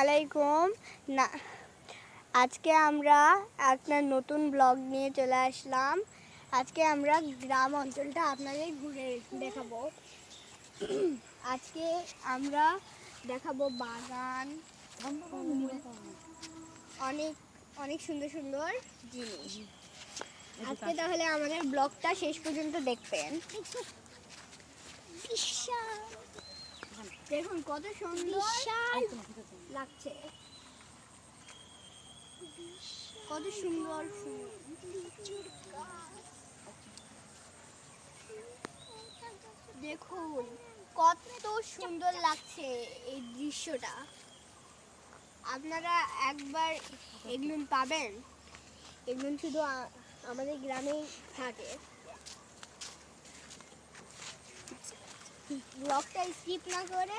আলাইকুম না, আজকে আমরা একটা নতুন ব্লগ নিয়ে চলে আসলাম। আজকে আমরা গ্রাম অঞ্চলটা আপনাদের ঘুরে দেখাবো। আজকে আমরা দেখাবো বাগান। অনেক অনেক সুন্দর সুন্দর জিনিস। আজকে তাহলে আমাদের ব্লগটা শেষ পর্যন্ত দেখবেন। দেখুন কত সুন্দর। লাগছে। কত সুন্দর দেখুন, কত সুন্দর লাগছে এই দৃশ্যটা। আপনারা একবার এগুলো পাবেন। এগুলো শুধু আমাদের গ্রামেই থাকে। ব্লগটা স্কিপ না করে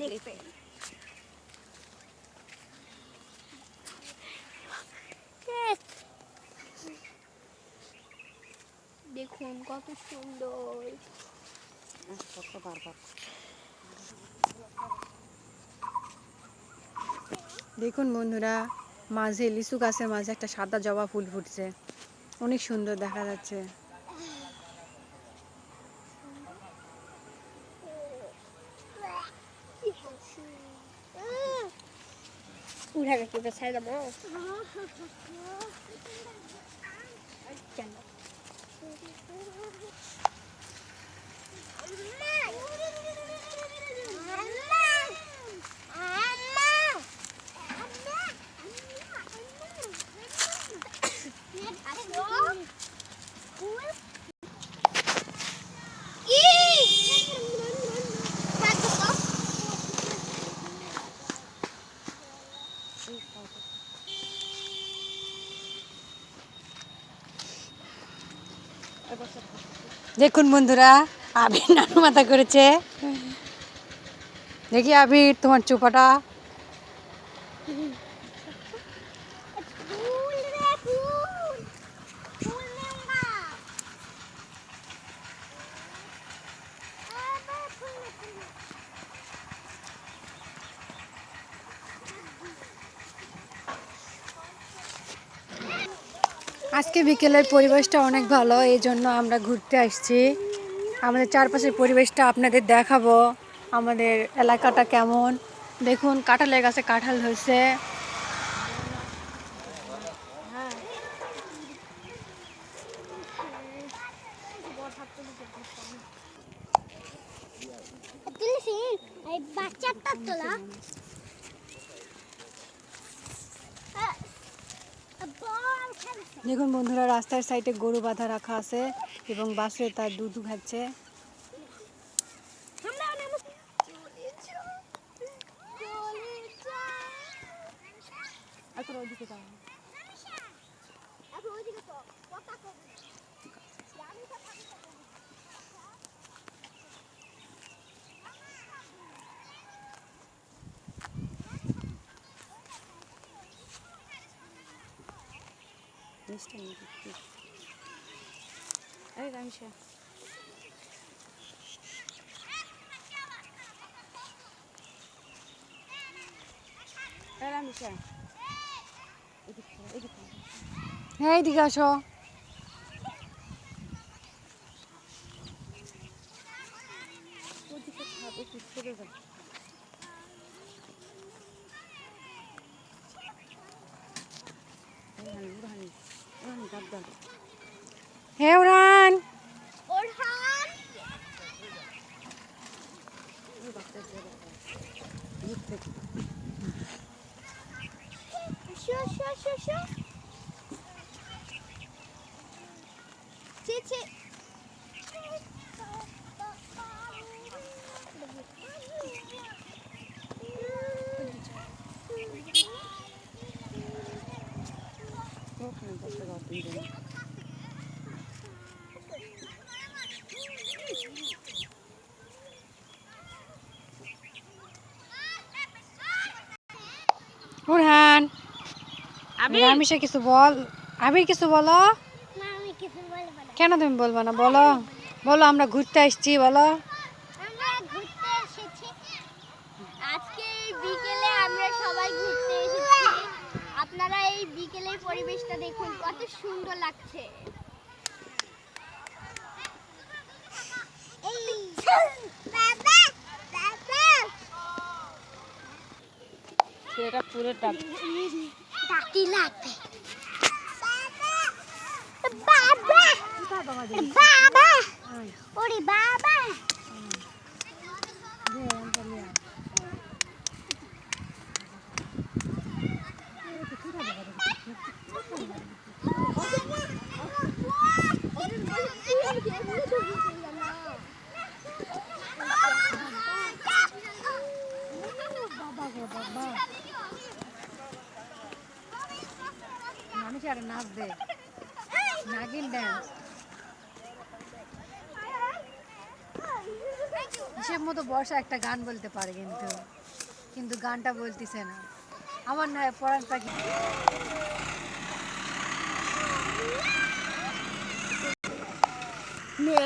দেখবেন দেখুন কত সুন্দর। দেখুন বন্ধুরা, মাঝে লিচু গাছের মাঝে একটা সাদা জবা ফুল ফুটছে। অনেক সুন্দর দেখা যাচ্ছে। উঠে গেছে ওটা ছেড়ে দেবো চলো দেখুন বন্ধুরা আবির নানু মাথা করেছে। দেখি আবির তোমার চোপাটা ফুল রে ফুল ফুল নেঙ্গা আবার ফুল রে ফুল আজকে বিকেলের পরিবেশটা অনেক ভালো, এই জন্য আমরা ঘুরতে আসছি। আমাদের চারপাশের পরিবেশটা আপনাদের দেখাবো, আমাদের এলাকাটা কেমন। দেখুন, কাঁঠালের গাছে কাঁঠাল হয়েছে। দেখুন বন্ধুরা রাস্তার সাইডে গরু বাঁধা রাখা আছে এবং বাসে তার দুধ খাচ্ছে আমরা অনেক চলে যাও চলে যাও এখন ওইদিকে তো পতাকা গাড়িটা থাকতে Hevran. Orhan. Aşağı aşağı aşağı aşağı. Çek çek. নিরামিষে কিছু বল আমি কিছু বলো? কেন তুমি বলব না? বলো। বলো আমরা ঘুরতে আসছি বলো। আপনারা এই বিকেলের পরিবেশটা দেখুন কত সুন্দর লাগছে। টাকি লাগবে। বাবা বাবা ওরে বাবা। দে? নাগিন ড্যান্স মতো বর্ষা একটা গান বলতে পারে কিন্তু কিন্তু গানটা বলতেছে না। আমার না পড়ার পাখি। মেয়ে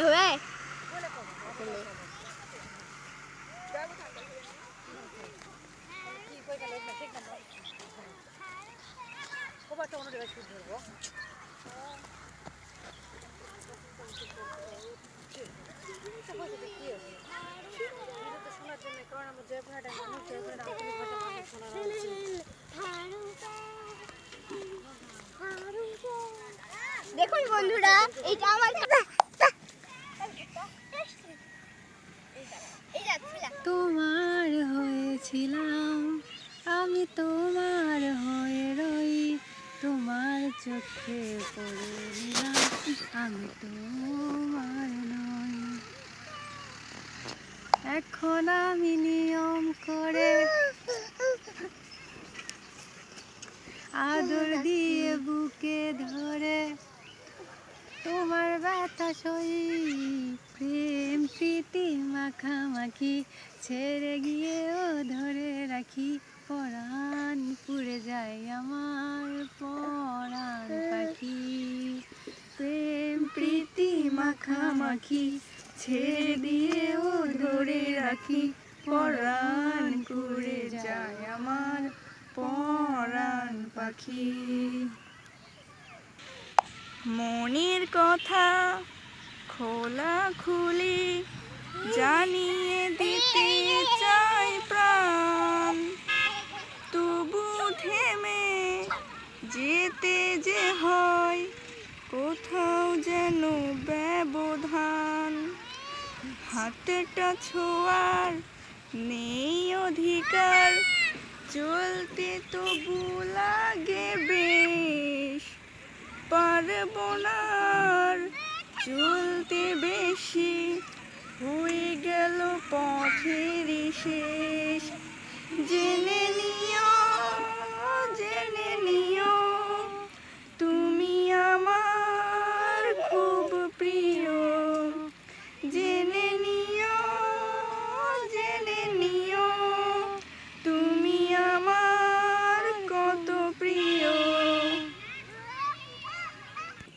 দেখুন বন্ধুরা এটা আমার তোমার হয়েছিলাম আমি তোমার হয়ে তোমার চোখে পড়ে আমি তোমার নই এখন আমি নিয়ম করে আদর দিয়ে বুকে ধরে তোমার ব্যথা সই প্রেম, প্রীতি, মাখামাখি ছেড়ে গিয়েও ধরে রাখি। পরাণ পুড়ে যায় আমার পরাণ পাখি প্রেম প্রীতি মাখামাখি ছেড়ে দিয়েও ধরে রাখি, পরাণ করে যায় আমার পরাণ পাখি। মনের কথা খোলা খুলি, জানিয়ে দিতে চাই প্রাণ। তবু থেমে যেতে যে হয়, কোথাও যেন হাতটা ছোঁয়ার নেই অধিকার, চলতে তো লাগে বেশ। পারব না চলতে বেশি, হয়ে গেল পথের শেষ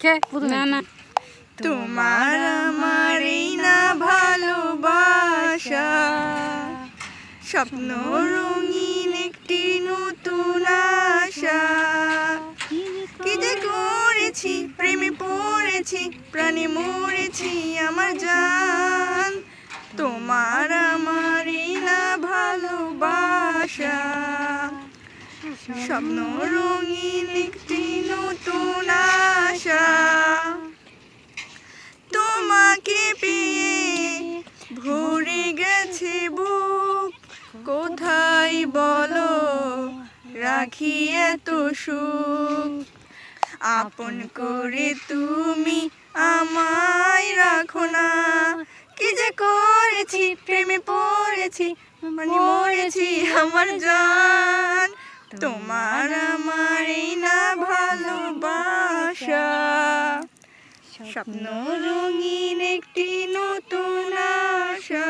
না না। তোমার আমার এই না ভালোবাসা। স্বপ্ন রঙিন একটি নতুন আশা। কি যে করেছি? প্রেমে পড়েছি প্রাণে মরেছি আমার জান। তোমার আমার এই না ভালোবাসা। স্বপ্ন রঙিন একটি আশা তোমাকে পেয়ে ভরে গেছে বুক। কোথায় বলো? রাখি এত সুখ। আপন করে তুমি আমায় রাখো না। কি যে করেছি? প্রেমে পড়েছি মানে মরেছি আমার জান। তোমার আমার এই না ভালোবাসা। স্বপ্ন রঙিন একটি নতুন আশা।